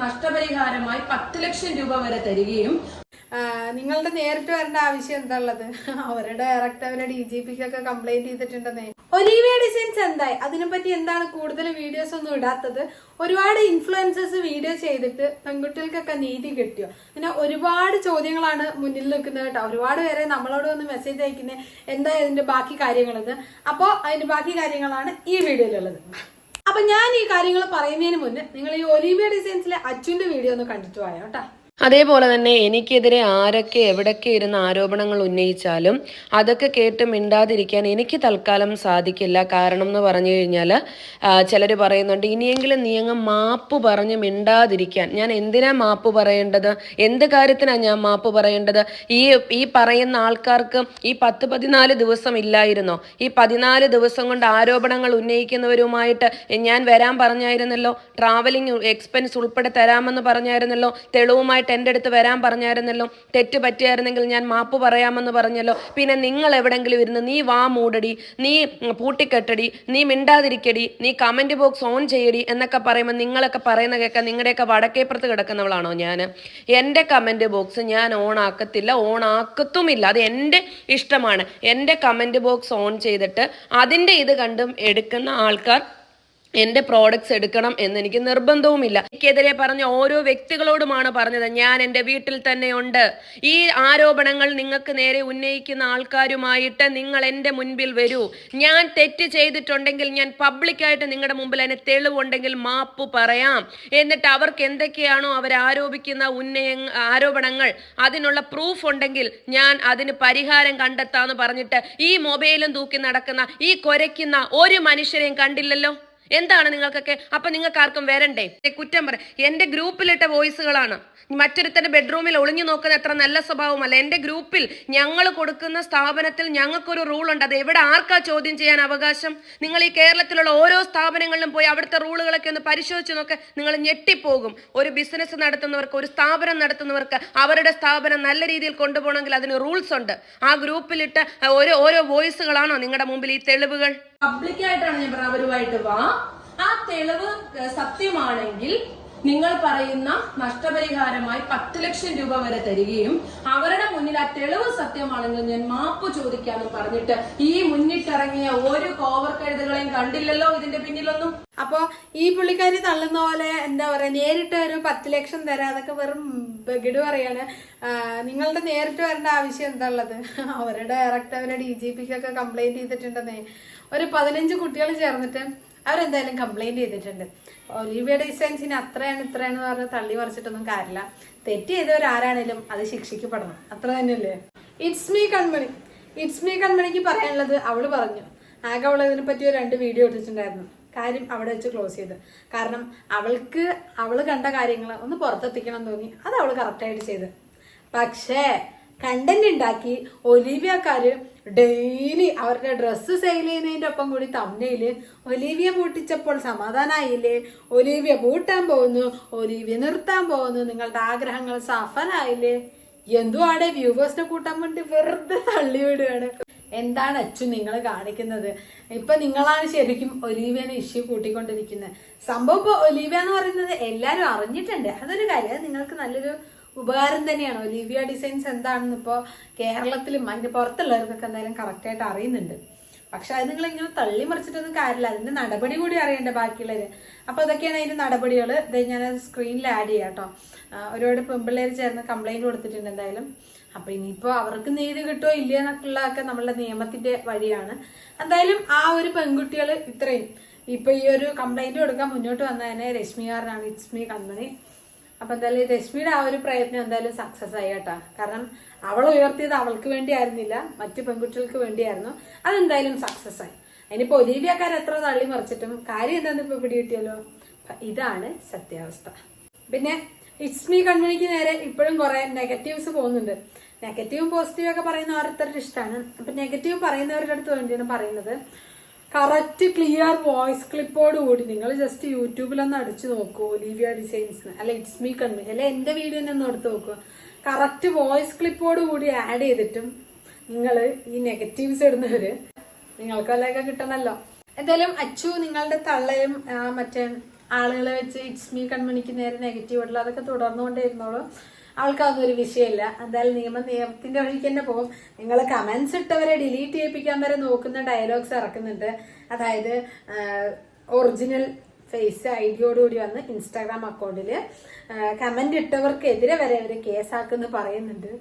നഷ്ടപരിഹാരമായി പത്ത് ലക്ഷം രൂപ വരെ തരികയും നിങ്ങളുടെ നേരിട്ട് വരേണ്ട ആവശ്യം എന്താ ഉള്ളത് അവരുടെ ഡയറക്ടർ അവരെ ഡി ജി പിക്കൊക്കെ കംപ്ലൈന്റ് ചെയ്തിട്ടുണ്ടെന്നേ. ഒലീവിയ ഡിസൈൻസ് എന്തായി? അതിനെപ്പറ്റി എന്താണ് കൂടുതൽ വീഡിയോസ് ഒന്നും ഇടാത്തത്? ഒരുപാട് ഇൻഫ്ലുവൻസേഴ്സ് വീഡിയോ ചെയ്തിട്ട് പെൺകുട്ടികൾക്കൊക്കെ നീതി കിട്ടിയോ? പിന്നെ ഒരുപാട് ചോദ്യങ്ങളാണ് മുന്നിൽ നിൽക്കുന്നത് കേട്ടോ. ഒരുപാട് പേരെ നമ്മളോട് ഒന്ന് മെസ്സേജ് അയക്കുന്നത് എന്താ ഇതിന്റെ ബാക്കി കാര്യങ്ങളത് അപ്പോൾ അതിന്റെ ബാക്കി കാര്യങ്ങളാണ് ഈ വീഡിയോയിലുള്ളത് അപ്പൊ ഞാൻ ഈ കാര്യങ്ങൾ പറയുന്നതിന് മുന്നേ നിങ്ങൾ ഈ ഒലിവിയ ഡിസൈൻസിലെ അച്ഛന്റെ വീഡിയോ ഒന്ന് കണ്ടിട്ട് പോയോ അതേപോലെ തന്നെ എനിക്കെതിരെ ആരൊക്കെ എവിടൊക്കെ ഇരുന്ന് ആരോപണങ്ങൾ ഉന്നയിച്ചാലും അതൊക്കെ കേട്ട് മിണ്ടാതിരിക്കാൻ എനിക്ക് തൽക്കാലം സാധിക്കില്ല. കാരണം എന്ന് പറഞ്ഞു കഴിഞ്ഞാൽ ചിലർ പറയുന്നുണ്ട് ഇനിയെങ്കിലും നീ അങ്ങ് മാപ്പ് പറഞ്ഞ് മിണ്ടാതിരിക്കാൻ. ഞാൻ എന്തിനാ മാപ്പ് പറയേണ്ടത്? എന്ത് കാര്യത്തിനാണ് ഞാൻ മാപ്പ് പറയേണ്ടത്? ഈ ഈ പറയുന്ന ആൾക്കാർക്ക് ഈ പത്ത് പതിനാല് ദിവസം ഇല്ലായിരുന്നോ? ഈ പതിനാല് ദിവസം കൊണ്ട് ആരോപണങ്ങൾ ഉന്നയിക്കുന്നവരുമായിട്ട് ഞാൻ വരാൻ പറഞ്ഞായിരുന്നല്ലോ? ട്രാവലിംഗ് എക്സ്പെൻസ് ഉൾപ്പെടെ തരാമെന്ന് പറഞ്ഞായിരുന്നല്ലോ? തെളിവുമായിട്ട് എന്റെ അടുത്ത് വരാൻ പറഞ്ഞായിരുന്നല്ലോ. തെറ്റ് പറ്റിയായിരുന്നെങ്കിൽ ഞാൻ മാപ്പ് പറയാമെന്ന് പറഞ്ഞല്ലോ. പിന്നെ നിങ്ങൾ എവിടെങ്കിലും ഇരുന്ന് നീ വാ മൂടടി നീ പൂട്ടിക്കെട്ടടി നീ മിണ്ടാതിരിക്കടി നീ കമന്റ് ബോക്സ് ഓൺ ചെയ്യടി എന്നൊക്കെ പറയുമ്പോൾ നിങ്ങളൊക്കെ പറയുന്ന കേൾക്കാൻ നിങ്ങളുടെയൊക്കെ വടക്കേപ്പുറത്ത് കിടക്കുന്നവളാണോ ഞാൻ? എന്റെ കമന്റ് ബോക്സ് ഞാൻ ഓൺ ആക്കത്തില്ല ഓൺ ആക്കത്തുമില്ല. അത് എന്റെ ഇഷ്ടമാണ്. എന്റെ കമന്റ് ബോക്സ് ഓൺ ചെയ്തിട്ട് അതിന്റെ ഇത് കണ്ടും എടുക്കുന്ന ആൾക്കാർ എന്റെ പ്രോഡക്ട്സ് എടുക്കണം എന്ന് എനിക്ക് നിർബന്ധവുമില്ല. എനിക്കെതിരെ പറഞ്ഞ ഓരോ വ്യക്തികളോടുമാണ് പറഞ്ഞത്. ഞാൻ എന്റെ വീട്ടിൽ തന്നെ ഉണ്ട് ഈ ആരോപണങ്ങൾ നിങ്ങൾക്ക് നേരെ ഉന്നയിക്കുന്ന ആൾക്കാരുമായിട്ട് നിങ്ങൾ എന്റെ മുൻപിൽ വരൂ. ഞാൻ തെറ്റ് ചെയ്തിട്ടുണ്ടെങ്കിൽ ഞാൻ പബ്ലിക്കായിട്ട് നിങ്ങളുടെ മുമ്പിൽ അതിന് തെളിവുണ്ടെങ്കിൽ മാപ്പ് പറയാം. എന്നിട്ട് അവർക്ക് എന്തൊക്കെയാണോ അവർ ആരോപിക്കുന്ന ഉന്നയ ആരോപണങ്ങൾ അതിനുള്ള പ്രൂഫ് ഉണ്ടെങ്കിൽ ഞാൻ അതിന് പരിഹാരം കണ്ടെത്താമെന്ന് പറഞ്ഞിട്ട് ഈ മൊബൈലും തൂക്കി നടക്കുന്ന ഈ കുരയ്ക്കുന്ന ഒരു മനുഷ്യരെയും കണ്ടില്ലല്ലോ? എന്താണ് നിങ്ങൾക്കൊക്കെ? അപ്പൊ നിങ്ങൾക്ക് ആർക്കും വരണ്ടേ കുറ്റം പറ. എന്റെ ഗ്രൂപ്പിലിട്ട വോയിസുകളാണ്. മറ്റൊരുത്തന്റെ ബെഡ്റൂമിൽ ഒളിഞ്ഞു നോക്കുന്ന അത്ര നല്ല സ്വഭാവമല്ല. എന്റെ ഗ്രൂപ്പിൽ ഞങ്ങൾ കൊടുക്കുന്ന സ്ഥാപനത്തിൽ ഞങ്ങൾക്കൊരു റൂൾ ഉണ്ട് അത് എവിടെ ആർക്കാ ചോദ്യം ചെയ്യാൻ അവകാശം? നിങ്ങൾ ഈ കേരളത്തിലുള്ള ഓരോ സ്ഥാപനങ്ങളിലും പോയി അവിടുത്തെ റൂളുകളൊക്കെ ഒന്ന് പരിശോധിച്ച് നോക്ക്. നിങ്ങൾ ഞെട്ടിപ്പോകും. ഒരു ബിസിനസ് നടത്തുന്നവർക്ക് ഒരു സ്ഥാപനം നടത്തുന്നവർക്ക് അവരുടെ സ്ഥാപനം നല്ല രീതിയിൽ കൊണ്ടുപോകണമെങ്കിൽ അതിന് റൂൾസ് ഉണ്ട്. ആ ഗ്രൂപ്പിലിട്ട് ഓരോ ഓരോ വോയിസുകളാണോ നിങ്ങളുടെ മുമ്പിൽ ഈ തെളിവുകൾ? പബ്ലിക്കായിട്ടാണ് ഞാൻ പറഞ്ഞത്. അവരുമായിട്ട് വാ. ആ തെളിവ് സത്യമാണെങ്കിൽ നിങ്ങൾ പറയുന്ന നഷ്ടപരിഹാരമായി പത്ത് ലക്ഷം രൂപ വരെ തരികയും അവരുടെ മുന്നിൽ ആ തെളിവ് സത്യമാണെങ്കിൽ ഞാൻ മാപ്പ് ചോദിക്കാമെന്ന് പറഞ്ഞിട്ട് ഈ മുന്നിട്ടിറങ്ങിയ ഒരു കോവർ കഴുതുകളെയും കണ്ടില്ലല്ലോ ഇതിന്റെ പിന്നിലൊന്നും. അപ്പൊ ഈ പുള്ളിക്കാരി തള്ളുന്ന പോലെ എന്താ പറയാ നേരിട്ട് ഒരു പത്ത് ലക്ഷം തരാം അതൊക്കെ വെറും ഗിഡ് പറയാണ്. നിങ്ങളുടെ നേരിട്ട് വരേണ്ട ആവശ്യം എന്താ ഉള്ളത്? അവരുടെ ഡയറക്റ്റ് അവരെ ഡി ജി പിക്കൊക്കെ കംപ്ലൈന്റ് ചെയ്തിട്ടുണ്ടെന്നേ. ഒരു പതിനഞ്ച് കുട്ടികൾ ചേർന്നിട്ട് അവരെന്തായാലും കംപ്ലൈന്റ് ചെയ്തിട്ടുണ്ട്. ഒലിവിയ ഡിസൈൻസിന് അത്രയാണ് ഇത്രയാണ് പറഞ്ഞ് തള്ളി മറിച്ചിട്ടൊന്നും കാര്യമില്ല. തെറ്റ് ചെയ്തവരാരാണേലും അത് ശിക്ഷിക്കപ്പെടണം. അത്ര തന്നെയല്ലേ? It's me Kanmani. It's me കൺമണിക്ക് പറയാനുള്ളത് അവൾ പറഞ്ഞു. ആകെ അവൾ ഇതിനെ പറ്റി ഒരു രണ്ട് വീഡിയോ ഇട്ടിട്ടുണ്ടായിരുന്നു. കാര്യം അവിടെ വെച്ച് ക്ലോസ് ചെയ്ത്. കാരണം അവൾക്ക് അവൾ കണ്ട കാര്യങ്ങൾ ഒന്ന് പുറത്തെത്തിക്കണം തോന്നി. അത് അവൾ കറക്റ്റായിട്ട് ചെയ്ത്. പക്ഷേ കണ്ടന്റ് ഉണ്ടാക്കി ഒലീവിയക്കാര് ഡെയിലി അവരുടെ ഡ്രസ്സ് സെയിൽ ചെയ്യുന്നതിന്റെ ഒപ്പം കൂടി തമ്മിൽ ഒലീവിയ പൂട്ടിച്ചപ്പോൾ സമാധാനമായില്ലേ ഒലീവിയ പൂട്ടാൻ പോകുന്നു ഒലീവിയ നിർത്താൻ പോകുന്നു നിങ്ങളുടെ ആഗ്രഹങ്ങൾ സഫലായില്ലേ? എന്തോ ആടെ വ്യൂവേഴ്സിനെ കൂട്ടാൻ വേണ്ടി വെറുതെ തള്ളിവിടുകയാണ് എന്താണ് അച്ചു നിങ്ങൾ കാണിക്കുന്നത്? ഇപ്പൊ നിങ്ങളാണ് ശരിക്കും ഒലീവിയനെ ഇഷ്യൂ കൂട്ടിക്കൊണ്ടിരിക്കുന്നത്. സംഭവം ഇപ്പൊ ഒലീവിയ എന്ന് പറയുന്നത് എല്ലാവരും അറിഞ്ഞിട്ടുണ്ട്. അതൊരു കാര്യം നിങ്ങൾക്ക് നല്ലൊരു ഉപകാരം തന്നെയാണ്. ഒലീവിയ ഡിസൈൻസ് എന്താണെന്ന് ഇപ്പോൾ കേരളത്തിലും അതിന്റെ പുറത്തുള്ളവർക്കൊക്കെ എന്തായാലും കറക്റ്റായിട്ട് അറിയുന്നുണ്ട്. പക്ഷെ അത് നിങ്ങൾ ഇങ്ങനെ തള്ളി മറിച്ചിട്ടൊന്നും കാര്യമില്ല. അതിന്റെ നടപടി കൂടി അറിയേണ്ടത് ബാക്കിയുള്ളവര്. അപ്പോൾ അതൊക്കെയാണ് അതിന്റെ നടപടികൾ. ഇത് ഞാൻ സ്ക്രീനിൽ ആഡ് ചെയ്യാം കേട്ടോ. ഒരുപാട് പെമ്പിള്ളേർ ചേർന്ന് കംപ്ലൈന്റ് കൊടുത്തിട്ടുണ്ട് എന്തായാലും. അപ്പോൾ ഇനിയിപ്പോ അവർക്ക് നീതി കിട്ടുമോ ഇല്ലയോ എന്നൊക്കെയുള്ളതൊക്കെ നമ്മളുടെ നിയമത്തിന്റെ വഴിയാണ്. എന്തായാലും ആ ഒരു പെൺകുട്ടികൾ ഇത്രയും. ഇപ്പൊ ഈ ഒരു കംപ്ലൈന്റ് കൊടുക്കാൻ മുന്നോട്ട് വന്നതിനെ രശ്മികാരനാണ് ഇറ്റ്സ് മീ കൺമണി. അപ്പൊ എന്തായാലും രശ്മിയുടെ ആ ഒരു പ്രയത്നം എന്തായാലും സക്സസ് ആയി കേട്ടോ. കാരണം അവൾ ഉയർത്തിയത് അവൾക്ക് വേണ്ടിയായിരുന്നില്ല മറ്റു പെൺകുട്ടികൾക്ക് വേണ്ടിയായിരുന്നു. അതെന്തായാലും സക്സസ് ആയി. അതിനിപ്പോ ഒലീവിയക്കാർ എത്ര തള്ളി മറിച്ചിട്ടും കാര്യം എന്താന്ന് ഇപ്പൊ പിടികിട്ടിയല്ലോ? ഇതാണ് സത്യാവസ്ഥ. പിന്നെ ഇറ്റ്സ് മീ കൺമണിക്ക് നേരെ ഇപ്പോഴും കുറെ നെഗറ്റീവ്സ് പോകുന്നുണ്ട്. നെഗറ്റീവും പോസിറ്റീവും ഒക്കെ പറയുന്ന ഓരോരുത്തരുടെ ഇഷ്ടമാണ്. അപ്പൊ നെഗറ്റീവ് പറയുന്നവരുടെ അടുത്ത് വേണ്ടിയാണ് പറയുന്നത്. കറക്റ്റ് ക്ലിയർ വോയിസ് ക്ലിപ്പോട് കൂടി. നിങ്ങൾ ജസ്റ്റ് യൂട്യൂബിലൊന്ന് അടിച്ചു നോക്കൂ ഒലീവിയ ഡിസൈൻസ് അല്ല ഇറ്റ്സ് മീ കൺവി അല്ലെ എന്റെ വീഡിയോ ഒന്ന് എടുത്ത് നോക്കൂ. കറക്റ്റ് വോയിസ് ക്ലിപ്പോട് കൂടി ആഡ് ചെയ്തിട്ടും നിങ്ങൾ ഈ നെഗറ്റീവ്സ് ഇടുന്നവര് നിങ്ങൾക്ക് വല്ലതൊക്കെ കിട്ടണമല്ലോ എന്തായാലും അച്ചു നിങ്ങളുടെ തള്ളയും മറ്റേ ആളുകളെ വെച്ച് ഇറ്റ്സ് മീ കൺമണിക്ക് നേരെ നെഗറ്റീവ് ഇടല അതൊക്കെ തുടർന്നുകൊണ്ടേയിരുന്നോളൂ അവൾക്ക് അതൊന്നും ഒരു വിഷയമില്ല. എന്തായാലും നിയമം നിയമത്തിന്റെ വഴിക്ക് തന്നെ പോകും. നിങ്ങൾ കമന്റ്സ് ഇട്ടവരെ ഡിലീറ്റ് ചെയ്യിപ്പിക്കാൻ വരെ നോക്കുന്ന ഡയലോഗ്സ് ഇറക്കുന്നുണ്ട്. അതായത് ഒറിജിനൽ ഫേസ് ഐ ഡിയോടുകൂടി വന്ന് ഇൻസ്റ്റാഗ്രാം അക്കൗണ്ടിൽ കമന്റ് ഇട്ടവർക്കെതിരെ വരെ അവർ കേസാക്കുമെന്ന് പറയുന്നുണ്ട്.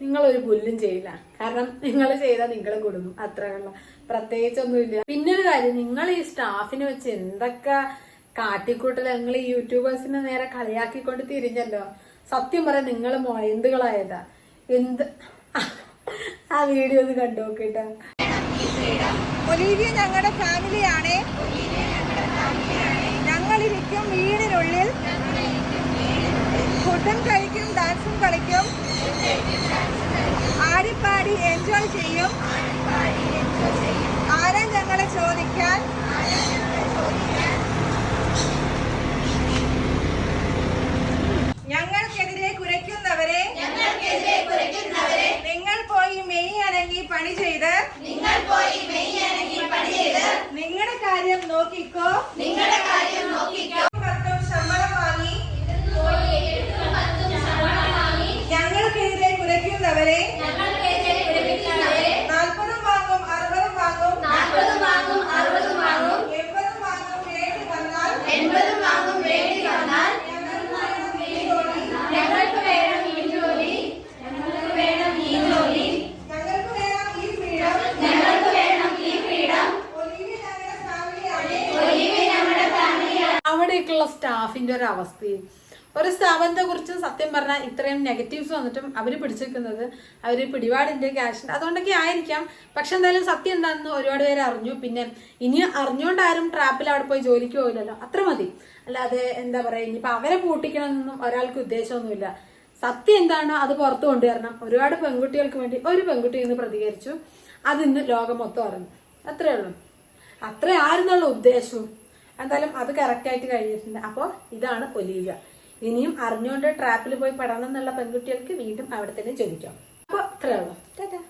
നിങ്ങളൊരു പുല്ലും ചെയ്യില്ല. കാരണം നിങ്ങൾ ചെയ്താൽ നിങ്ങൾ കൊടുക്കും അത്രയുള്ള പ്രത്യേകിച്ചൊന്നുമില്ല. പിന്നൊരു കാര്യം നിങ്ങൾ ഈ സ്റ്റാഫിനെ വെച്ച് എന്തൊക്കെ കാട്ടിക്കൂട്ടൽ നിങ്ങൾ ഈ യൂട്യൂബേഴ്സിനെ നേരെ കളിയാക്കിക്കൊണ്ട് തിരിഞ്ഞല്ലോ. സത്യം പറയാൻ നിങ്ങൾ എന്തുകളായതാ? എന്ത്? ആ വീഡിയോ ഒന്ന് കണ്ടു നോക്കിട്ടോ. ഒലീവിയ ഞങ്ങളുടെ ഫാമിലിയാണ് ഞങ്ങളിരിക്കും വീടിനുള്ളിൽ. ഫുഡും കഴിക്കും ഡാൻസും കളിക്കും. ആടിപ്പാടി എൻജോയ് ചെയ്യും. ആരാ ഞങ്ങളെ ചോദിക്കാൻ ഞങ്ങൾക്കെതിരെ കുരയ്ക്കുന്നവരെ നിങ്ങൾ പോയി മെയ് അനങ്ങി പണി ചെയ്ത് നിങ്ങൾ പോയി മെയ് പണി ചെയ്ത് നിങ്ങളുടെ കാര്യം നോക്കിക്കോ നിങ്ങളുടെ കാര്യം നോക്കിക്കോ ഫാമിലിയാണ് സ്റ്റാഫിന്റെ ഒരു അവസ്ഥയും. ഒരു സ്ഥാപനത്തെ കുറിച്ച് സത്യം പറഞ്ഞാൽ ഇത്രയും നെഗറ്റീവ്സ് വന്നിട്ടും അവർ പിടിച്ചിരിക്കുന്നത് അവർ പിടിപാടിന്റെ ക്യാഷ് അതുകൊണ്ടൊക്കെ ആയിരിക്കാം. പക്ഷെ എന്തായാലും സത്യം എന്താണെന്ന് ഒരുപാട് പേര് അറിഞ്ഞു. പിന്നെ ഇനി അറിഞ്ഞുകൊണ്ട് ആരും ട്രാപ്പിൽ അവിടെ പോയി ജോലിക്ക് പോകില്ലല്ലോ അത്ര മതി. അല്ലാതെ എന്താ പറയുക ഇനിയിപ്പോൾ അവരെ പൂട്ടിക്കണമെന്നൊന്നും ഒരാൾക്ക് ഉദ്ദേശമൊന്നുമില്ല. സത്യം എന്താണോ അത് പുറത്തു കൊണ്ടുവരണം. ഒരുപാട് പെൺകുട്ടികൾക്ക് വേണ്ടി ഒരു പെൺകുട്ടി ഇന്ന് പ്രതികരിച്ചു. അതിന്ന് ലോകം മൊത്തം അറിഞ്ഞു. അത്രേ ഉള്ളൂ. അത്ര ആയിരുന്നുള്ള ഉദ്ദേശവും. എന്തായാലും അത് കറക്റ്റ് ആയിട്ട് കഴിഞ്ഞിട്ടുണ്ട്. അപ്പോൾ ഇതാണ് ഒലീവ ഇനിയും അറിഞ്ഞുകൊണ്ട് ട്രാപ്പിൽ പോയി പെടണം എന്നുള്ള പെൺകുട്ടികൾക്ക് വീണ്ടും അവിടെ തന്നെ ജനിക്കാം അപ്പോൾ അത്രേ ഉള്ളൂ. ടാറ്റാ.